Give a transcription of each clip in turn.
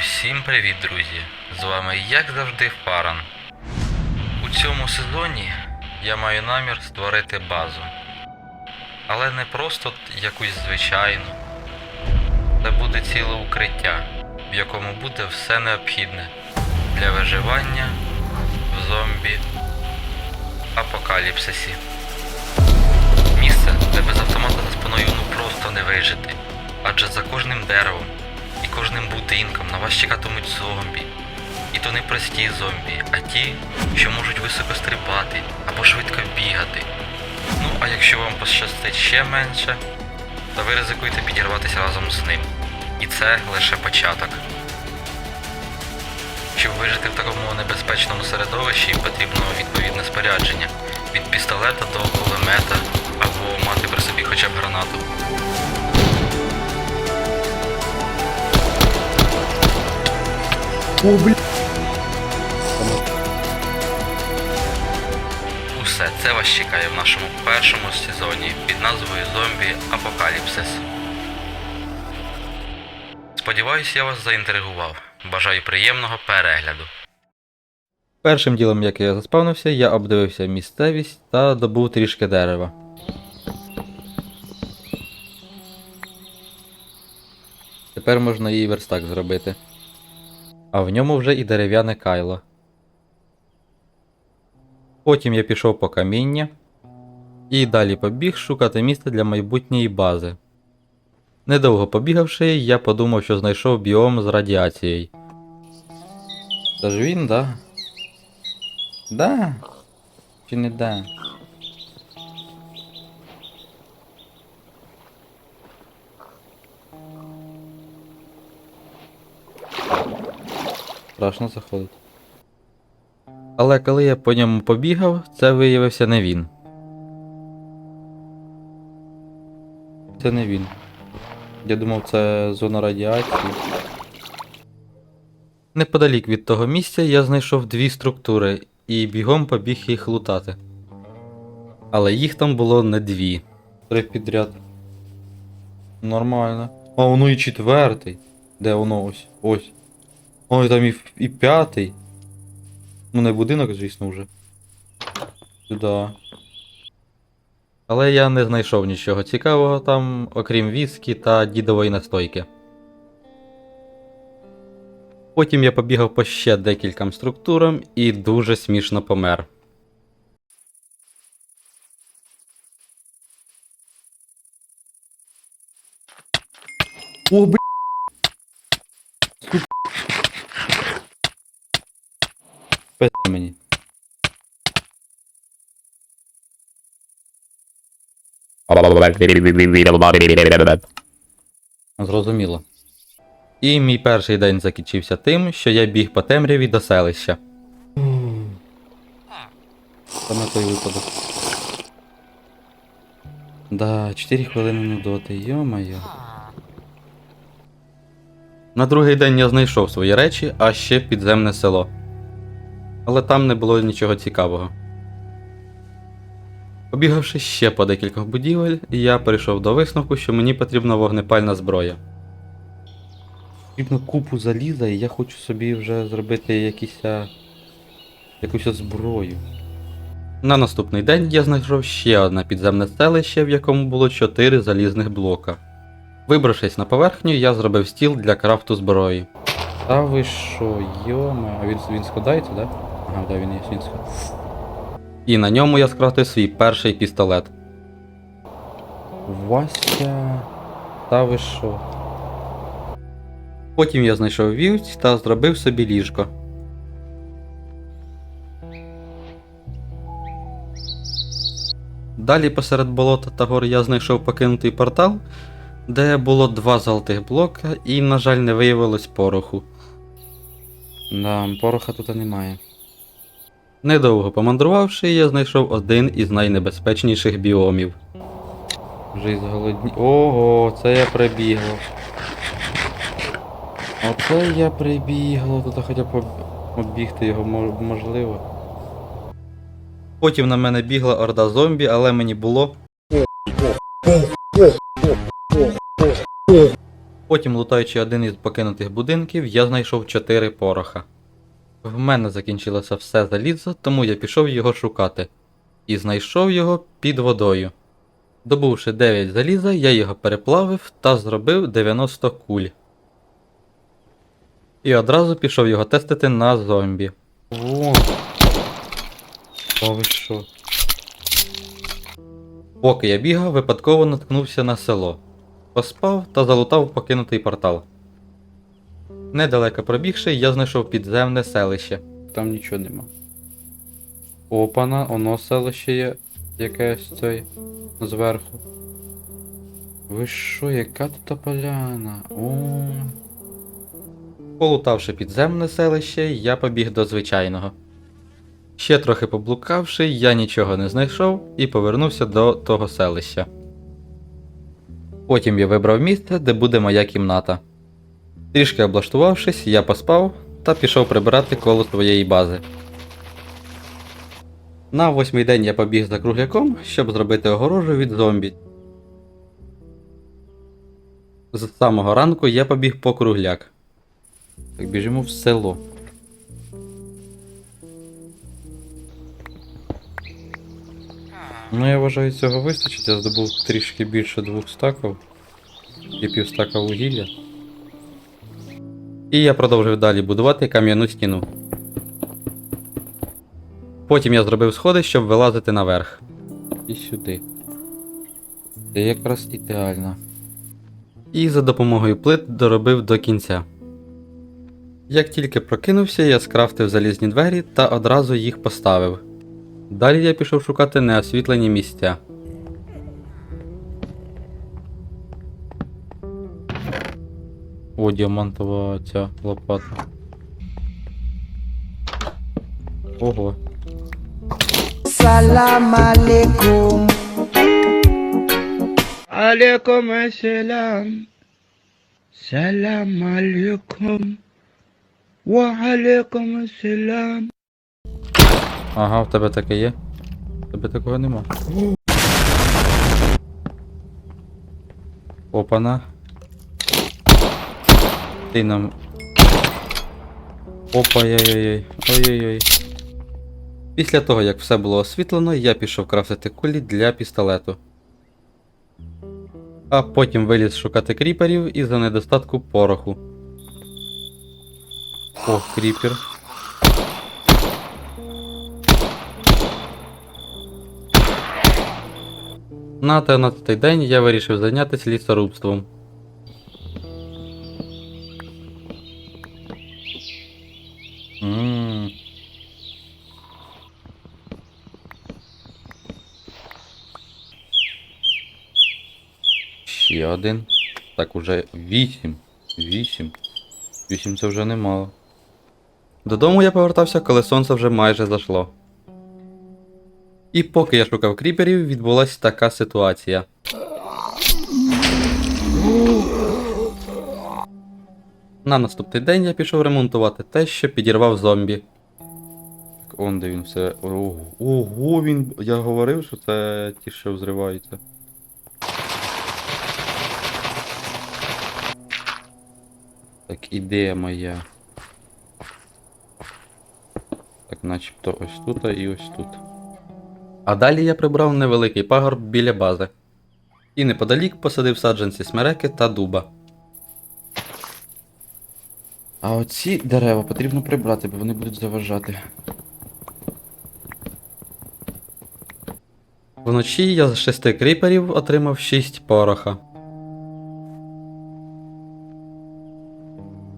Всім привіт, друзі! З вами як завжди Фаран. У цьому сезоні я маю намір створити базу. Але не просто якусь звичайну. Це буде ціле укриття, в якому буде все необхідне для виживання в зомбі апокаліпсисі. Місце, де без автомата за спиною ну просто не вижити. Адже за кожним деревом кожним будинком на вас чекатимуть зомбі. І то не прості зомбі, а ті, що можуть високо стрибати або швидко бігати. Ну а якщо вам пощастить ще менше, то ви ризикуєте підірватися разом з ним. І це лише початок. Щоб вижити в такому небезпечному середовищі, потрібно відповідне спорядження від пістолета до кулемета О, блін. Усе це вас чекає в нашому першому сезоні під назвою Зомбі Апокаліпсис. Сподіваюсь, я вас заінтригував. Бажаю приємного перегляду. Першим ділом, як я заспавнився, я обдивився місцевість та добув трішки дерева. Тепер можна її верстак зробити. А в ньому вже і дерев'яне кайло. Потім я пішов по каміння і далі побіг шукати місце для майбутньої бази. Недовго побігавши, я подумав, що знайшов біом з радіацією. Це ж він, да? Да? Чи не да? Страшно заходить. Але коли я по ньому побігав, це виявився не він. Це не він. Я думав, це зона радіації. Неподалік від того місця я знайшов дві структури і бігом побіг їх лутати. Але їх там було не дві. Три підряд. Нормально. А воно і четвертий. Де воно ось? Ось. Ой, там і, і п'ятий. Ну, не будинок, звісно, вже. Сюди. Але я не знайшов нічого цікавого там, окрім віскі та дідової настойки. Потім я побігав по ще декільком структурам і дуже смішно помер. О, блін. Пизда мені. Зрозуміло. І мій перший день закінчився тим, що я біг по темряві до селища. Саме той випадок. Да, 4 хвилини нудоти, йо-моє. На другий день я знайшов свої речі, а ще підземне село. Але там не було нічого цікавого. Побігавши ще по декількох будівель, я перейшов до висновку, що мені потрібна вогнепальна зброя. Потрібно купу заліза, і я хочу собі вже зробити якісь, якусь зброю. На наступний день я знайшов ще одне підземне селище, в якому було 4 залізних блока. Вибравшись на поверхню, я зробив стіл для крафту зброї. Та ви що, йома, а він, він складається, да? Ага, да, він є, він. І на ньому я скрафтив свій перший пістолет. Вася. Та ви що? Потім я знайшов вівць та зробив собі ліжко. Далі посеред болота та гор я знайшов покинутий портал, де було два золотих блока і, на жаль, не виявилось пороху. Да, пороха тут немає. Недовго помандрувавши, я знайшов один із найнебезпечніших біомів. Вже із голодні. Ого, це я прибігло. Оце я прибігло, тут хоча б об- оббігти його можливо. Потім на мене бігла орда зомбі, але мені було. Потім, лутаючи один із покинутих будинків, я знайшов 4 пороха. В мене закінчилося все залізо, тому я пішов його шукати. І знайшов його під водою. Добувши 9 заліза, я його переплавив та зробив 90 куль. І одразу пішов його тестити на зомбі. О! А ви що? Поки я бігав, випадково наткнувся на село. Поспав та залутав покинутий портал. Недалеко пробігши, я знайшов підземне селище. Там нічого нема. Опана, оно селище є якесь цей зверху. Ви що, яка тут поляна? О. Полутавши підземне селище, я побіг до звичайного. Ще трохи поблукавши, я нічого не знайшов і повернувся до того селища. Потім я вибрав місце, де буде моя кімната. Трішки облаштувавшись, я поспав та пішов прибирати коло своєї бази. На восьмий день я побіг за кругляком, щоб зробити огорожу від зомбі. З самого ранку я побіг по кругляк. Так біжимо в село. Ну, я вважаю, цього вистачить. Я здобув трішки більше двох стаків і півстака вугілля. І я продовжив далі будувати кам'яну стіну. Потім я зробив сходи, щоб вилазити наверх. І сюди. Це якраз ідеально. І за допомогою плит доробив до кінця. Як тільки прокинувся, я скрафтив залізні двері та одразу їх поставив. Далі я пішов шукати неосвітлені місця. О, діамантова ця лопата. Ого. Салам алейкум. Алейкум асалам. Салам алейкум. Ва алейкум асалам. Ага, в тебе таке є. В тебе такого нема. Опа, на. Ти нам. Опа, ой-ой-ой. Ой-ой-ой. Після того, як все було освітлено, я пішов крафтити кулі для пістолету. А потім виліз шукати кріперів із-за недостатку пороху. О, кріпер. На 13 день я вирішив зайнятися лісорубством. Один. Так, уже 8. 8. 8 це вже немало. Додому я повертався, коли сонце вже майже зайшло. І поки я шукав кріперів, відбулася така ситуація. На наступний день я пішов ремонтувати те, що підірвав зомбі. Так, он де він все. Ого, ого, він. Я говорив, що це ті, що взриваються. Так, ідея моя. Так, начебто ось тут і ось тут. А далі я прибрав невеликий пагорб біля бази. І неподалік посадив саджанці смереки та дуба. А оці дерева потрібно прибрати, бо вони будуть заважати. Вночі я з шести кріперів отримав 6 пороха.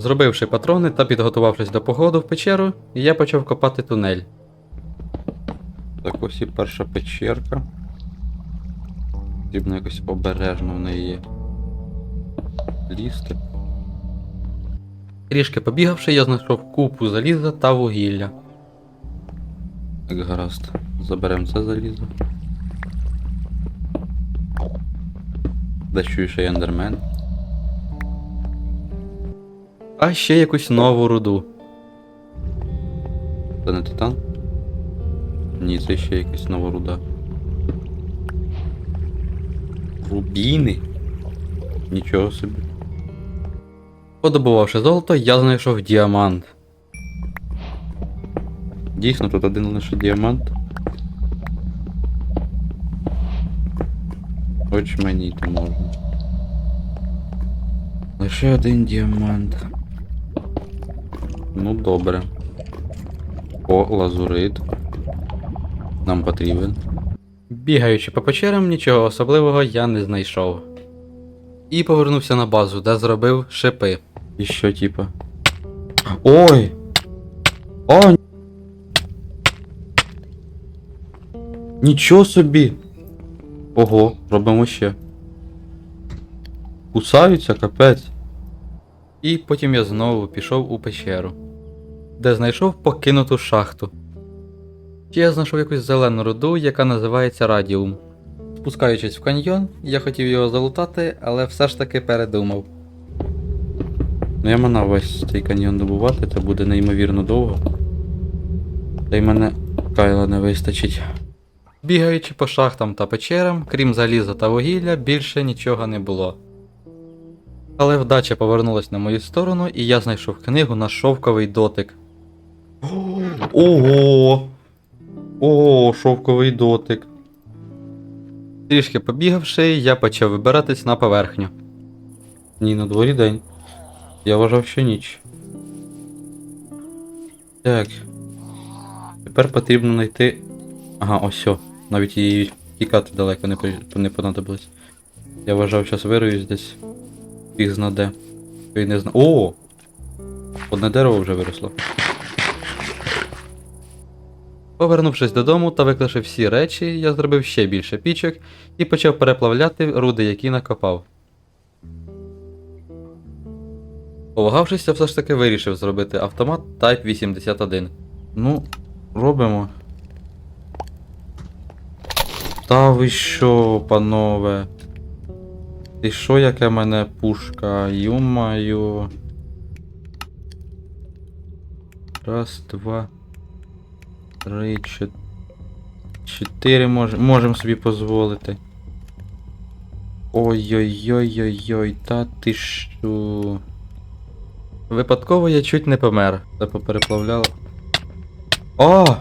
Зробивши патрони та підготувавшись до походу в печеру, я почав копати тунель. Так ось і перша печерка. Потрібно якось обережно в неї лізти. Трішки побігавши, я знайшов купу заліза та вугілля. Так, гаразд. Заберемо це залізо. Дещую ще й ендермен. А ще якусь нову руду. Це не титан? Ні, це ще якась нова руда. Рубіни? Нічого собі. Подобувавши золото, я знайшов діамант. Дійсно, тут один лише діамант. Хоч мені то можна. Лише один діамант. Ну добре. О, лазурит. Нам потрібен. Бігаючи по печерам, нічого особливого я не знайшов. І повернувся на базу, де зробив шипи. І що, типа? Ой! О! Нічого собі! Ого, робимо ще. Кусаються, капець. І потім я знову пішов у печеру, де знайшов покинуту шахту. Я знайшов якусь зелену руду, яка називається Радіум. Спускаючись в каньйон, я хотів його залутати, але все ж таки передумав. Ну я манав весь цей каньйон добувати, це буде неймовірно довго. Та й мене кайла не вистачить. Бігаючи по шахтам та печерам, крім заліза та вугілля, більше нічого не було. Але вдача повернулась на мою сторону, і я знайшов книгу на шовковий дотик. Ого! Ого, шовковий дотик. Трішки побігавши, я почав вибиратись на поверхню. Ні, на дворі день. Я вважав, що ніч. Так. Тепер потрібно знайти. Ага, ось. о. Навіть її тікати далеко не, понадобилось. Я вважав, зараз вируюсь десь. Фіг знаде. Й не зна... О! Одне дерево вже виросло. Повернувшись додому та виклавши всі речі, я зробив ще більше пічок і почав переплавляти руди, які накопав. Повагавшись, я все ж таки вирішив зробити автомат Type 81. Ну, робимо. Та ви що, панове? Ти що, яке в мене пушка? Юмаю. Раз, два. Три, чотири. Мож... можемо собі дозволити. Ой-ой-ой-ой-ой, та ти що? Випадково я чуть не помер. Це попереплавляло. О!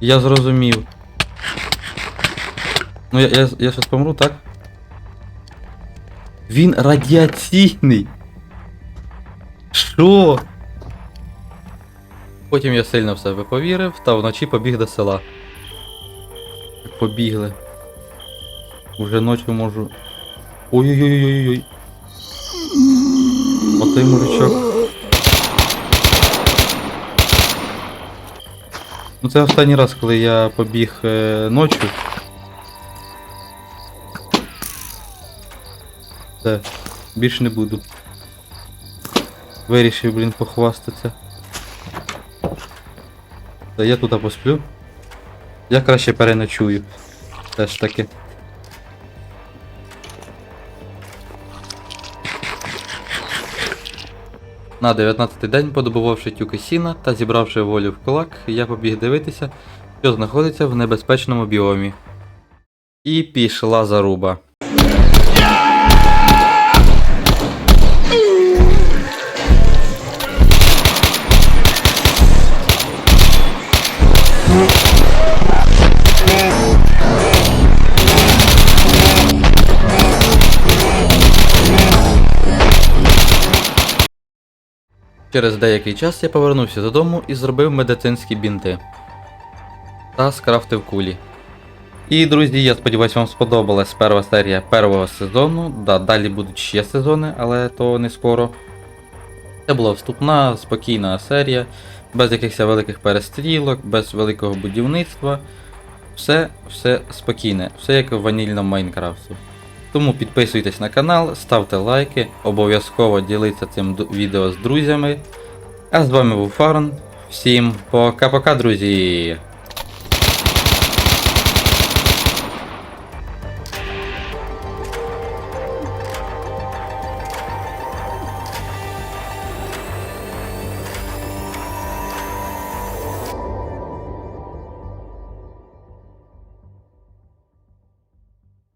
Я зрозумів. Ну я, я, я щас помру, так? Він радіаційний. Що? Потім я сильно в себе повірив та вночі побіг до села. Побігли. Уже ночі можу. Ой-ой-ой-ой-ой. Отей мужичок. Ну це останній раз, коли я побіг е, ночі. Все, більше не буду. Вирішив, блін, похвастатися. Та я тут посплю. Я краще переночую. Теж таки. На 19-й день, подобувавши тюки сіна та зібравши волю в кулак, я побіг дивитися, що знаходиться в небезпечному біомі. І пішла заруба. Через деякий час я повернувся додому і зробив медицинські бінти. Та скрафтив кулі. І, друзі, я сподіваюся, вам сподобалась перша серія першого сезону. Да, далі будуть ще сезони, але то не скоро. Це була вступна, спокійна серія, без якихось великих перестрілок, без великого будівництва. Все, все спокійне, все як в ванільному Майнкрафту. Тому підписуйтесь на канал, ставте лайки, обов'язково діліться цим відео з друзями. А з вами був Фарн. Всім пока-пока, друзі!